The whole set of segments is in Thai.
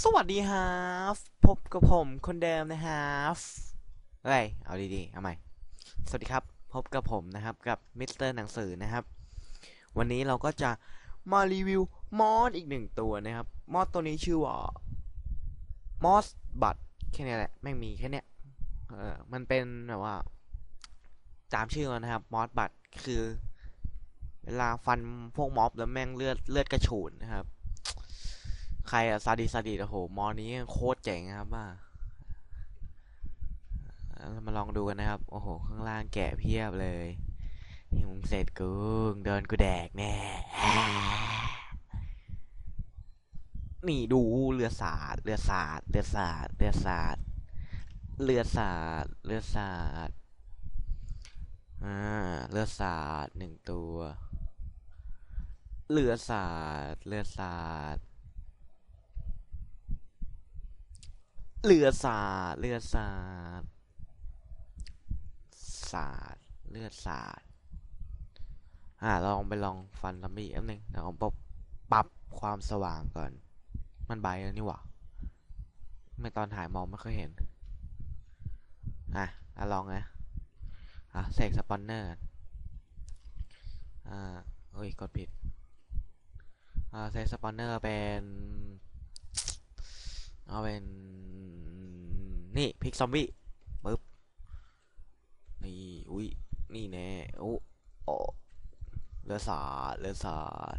สวัสดีฮาฟพบกับผมคนเดิมนะฮาฟเฮ้ยเอาดีๆ เอาใหม่ สวัสดีครับ พบกับผมนะครับ กับมิสเตอร์หนังสือนะครับ วันนี้เราก็จะมารีวิวมอสอีกหนึ่งตัวนะครับ มอสตัวนี้ชื่อว่ามอสบัตแค่นี้แหละ แม่งมีแค่เนี้ย เออมันเป็นแบบว่า ตามชื่อมันนะครับ มอสบัตคือ เวลาฟันพวกม็อบแล้วแม่งเลือดเลือดกระฉูดนะครับ ใครอะซาดิซาดิโอ้โห มอนี้โคตรเจ๋งครับว่ามาลองดูกันนะครับ โอ้โห ข้างล่างแกะเพียบเลยนี่มึงเสร็จกูเดินกูแดกแน่นี่ดูเรือสาดเรือสาดเรือสาดเรือสาดเรือสาดเรือสาดอ่าเรือสาดหนึ่งตัว เรือสาดเรือสาด เรือสาดเรือสาดสาดเลือดสาดอ่าลองไปลองฟันลัมบี้อันหนึ่งเดี๋ยวผมปรับปรับความสว่างก่อน มันใบแล้วนี่หว่าไม่ตอนถ่ายมองไม่ค่อยเห็น อะอะลองนะอะเสกสปอนเนอร์อ่าเฮ้ยกดผิดอ่าเซตสปอนเนอร์เป็น เอาเป็น นี่พิกซอมบี้ปึ๊บนี่อุ้ยนี่แน่โอ้โอเลือดสาดเลือดสาด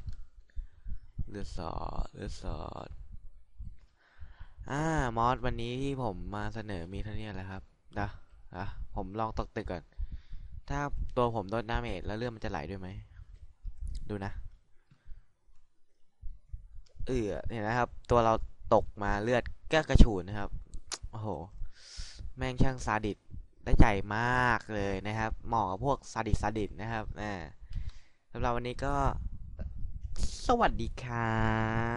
เลือดสาดเลือดสาดอ่ามอสวันนี้ที่ผมมาเสนอมีเท่านี้แหละครับนะนะผมลองตกตึกก่อน ถ้าตัวผมโดนดาเมจแล้วเลือดมันจะไหลด้วยไหม ดูนะ เออเห็นนะครับ ตัวเราตกมาเลือดก็กระฉูดนะครับ โอ้โห แม่งช่างซาดิสได้ใจมากเลยนะครับ เหมาะกับพวกซาดิสซาดิสนะครับอ่าสำหรับวันนี้ก็สวัสดีครับ